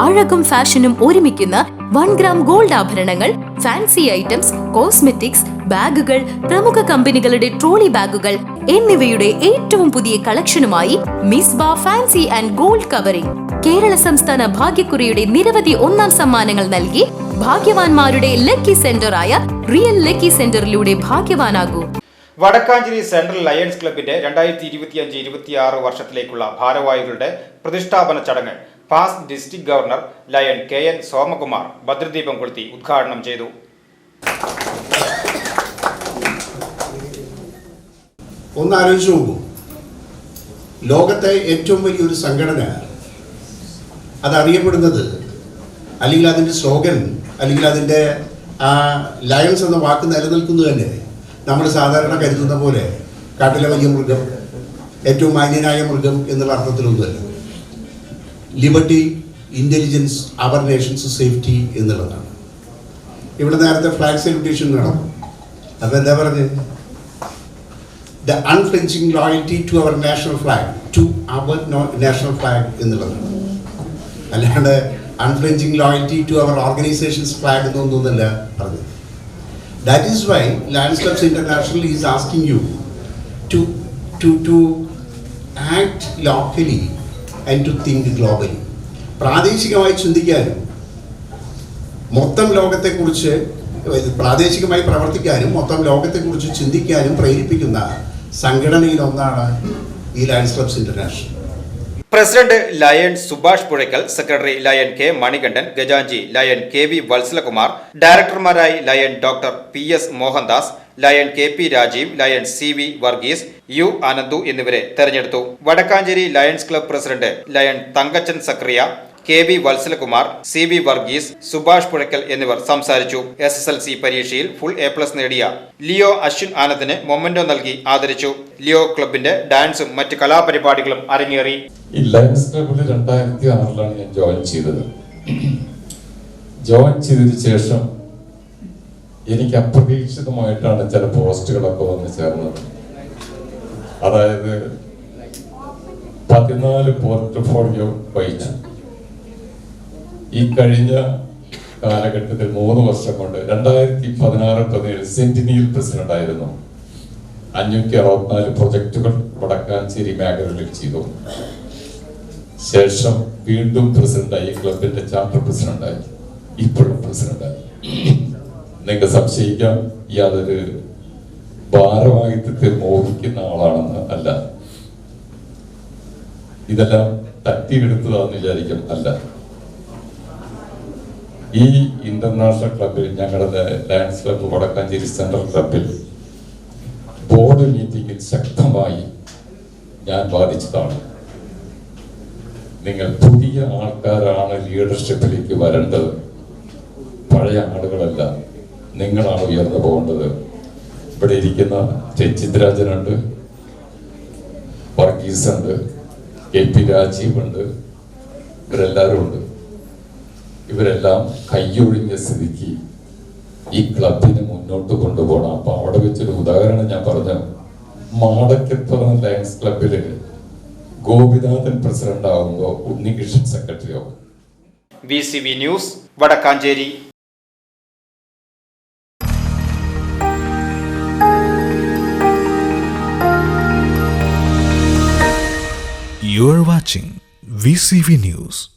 അഴകും ഫാഷനും ഒരുമിക്കുന്ന one gram gold ആഭരണങ്ങൾ ഫാൻസി ഐറ്റംസ് കോസ്മെറ്റിക്സ് ബാഗുകൾ പ്രമുഖ കമ്പനികളുടെ ട്രോളി ബാഗുകൾ എന്നിവയുടെ ഏറ്റവും പുതിയ കളക്ഷനുമായി Misba fancy and gold covering. Kerala സംസ്ഥാന ഭാഗ്യക്കുറിയുടെ നിരവധി ഒന്നാം സമ്മാനങ്ങൾ നൽകി ഭാഗ്യവാന്മാരുടെ ലക്കി സെന്ററായ റിയൽ ലക്കി സെന്ററിലൂടെ ഭാഗ്യവാനാകൂ. വടക്കാഞ്ചേരി സെൻട്രൽ ലയൺസ് ക്ലബിന്റെ രണ്ടായിരത്തി ഇരുപത്തിയഞ്ച് ഇരുപത്തിയാറ് വർഷത്തിലേക്കുള്ള ഭാരവാഹികളുടെ പ്രതിഷ്ഠാപന ചടങ്ങ് past district governor lion K N Somakumar ഭദ്രദീപം കൊളുത്തി ഉദ്ഘാടനം ചെയ്തു. ഒന്ന് നോക്കൂ. ലോകത്തെ ഏറ്റവും വലിയൊരു സംഘടന അതറിയപ്പെടുന്നത് അല്ലെങ്കിൽ അതിന്റെ സ്ലോഗൻ അല്ലെങ്കിൽ അതിന്റെ ആ ലയൺസ് എന്ന വാക്ക് നിലനിൽക്കുന്നത് തന്നെ. നമ്മൾ സാധാരണ കരുതുന്ന പോലെ കാട്ടിലെ വലിയ മൃഗം ഏറ്റവും മാന്യനായ മൃഗം എന്നുള്ള അർത്ഥത്തിലൊന്നുമല്ല. Liberty intelligence our nation's safety എന്നുള്ളതാണ്. ഇവിടെ നേരത്തെ ഫ്ലാഗ് സെലിബ്രേഷൻ നടന്നു അപ്പോൾ എന്താ പറഞ്ഞത് the unflinching loyalty to our national flag to our national flag എന്നുള്ളതാണ്. അല്ലാണ്ട് unflinching loyalty to our organisations flag എന്നൊന്നുമല്ല പറഞ്ഞത്. That is why lions clubs international is asking you to to to act locally and to think globally പ്രാദേശികമായി ചിന്തിക്കാനും മൊത്തം ലോകത്തെക്കുറിച്ച് പ്രാദേശികമായി പ്രവർത്തിക്കാനും മൊത്തം ലോകത്തെക്കുറിച്ച് ചിന്തിക്കാനും പ്രേരിപ്പിക്കുന്ന സംഘടനയിലൊന്നാണ് ഈ lions clubs international president lion Subhash Puzhakkal secretary lion K Manikandan ഗജാഞ്ചി lion K V Vatsalakumar ഡയറക്ടർമാരായി lion doctor P S Mohandas lion K P Rajeev lion C V Varghese U Anandu എന്നിവരെ തെരഞ്ഞെടുത്തു. Vadakkanchery lions club president lion Thankachan Sakaria K V Vatsalakumar C V Varghese Subhash Puzhakkal എന്നിവർ സംസാരിച്ചു. S S L C പരീക്ഷയിൽ full A plus നേടിയ Leo Ashwin ആനന്ദിന് memento നൽകി ആദരിച്ചു. Leo ക്ലബിന്റെ ഡാൻസും മറ്റ് കലാപരിപാടികളും അരങ്ങേറി. ഈ ലയൺസ് ക്ലബിൽ രണ്ടായിരത്തി ആറിലാണ് ഞാൻ ജോയിൻ ചെയ്തത്. ജോയിൻ ചെയ്തതിന് ശേഷം എനിക്ക് അപ്രതീക്ഷിതമായിട്ടാണ് ചില പോസ്റ്റുകളൊക്കെ വന്ന് ചേർന്നത്. അതായത് പതിനാല് പോർട്ട്ഫോളിയോ വഹിച്ചു. ഈ കഴിഞ്ഞ കാലഘട്ടത്തിൽ മൂന്ന് വർഷം കൊണ്ട് രണ്ടായിരത്തി പതിനാറ് പതിനേഴ് സെന്റിനിയൽ പ്രസിഡന്റ് ആയിരുന്നു. അഞ്ഞൂറ്റി അറുപത്തിനാല് പ്രൊജക്ടുകൾ വടക്കാഞ്ചേരി മേഖലകളിൽ ചെയ്തു. ശേഷം വീണ്ടും പ്രസിഡന്റായി ക്ലബിന്റെ ചാപ്റ്റർ പ്രസിഡന്റായി ഇപ്പോഴും പ്രസിഡന്റായി നിങ്ങൾക്ക് സംശയിക്കാം ഇയാളൊരു ഭാരവാഹിത്വത്തെ മോഹിക്കുന്ന ആളാണെന്ന് അല്ല. ഇതെല്ലാം തട്ടിയെടുത്തതാണെന്ന് വിചാരിക്കും അല്ല. ഈ ഇന്റർനാഷണൽ ക്ലബിൽ ഞങ്ങളുടെ ഡാൻസ് ക്ലബ് വടക്കാഞ്ചേരി സെൻട്രൽ ക്ലബിൽ ബോർഡ് മീറ്റിംഗിൽ ശക്തമായി ഞാൻ വാദിച്ചതാണ്. നിങ്ങൾ പുതിയ ആൾക്കാരാണ് ലീഡർഷിപ്പിലേക്ക് വരേണ്ടത്. പഴയ ആളുകളല്ല നിങ്ങളാണ് ഉയർന്നു പോകേണ്ടത്. ഇവിടെ ഇരിക്കുന്ന ചെച്ചിദ്രാജനുണ്ട് വർഗീസ് ഉണ്ട് കെ പി രാജീവ് ഉണ്ട് ഇവരെല്ലാവരും ഉണ്ട്. ഇവരെല്ലാം കൈയൊഴിഞ്ഞ സ്ഥിതിക്ക് ഈ ക്ലബിനെ മുന്നോട്ട് കൊണ്ടുപോകണം. അപ്പൊ അവിടെ വെച്ചൊരു ഉദാഹരണം ഞാൻ പറഞ്ഞു. മാടക്കപ്പുറം ലയൺസ് ക്ലബിൽ ഗോപിനാഥൻ പ്രസിഡന്റ് ആകുമ്പോൾ ഉണ്ണികൃഷ്ണൻ സെക്രട്ടറി ആകും V C V news Vadakkanchery. You are watching VCV News.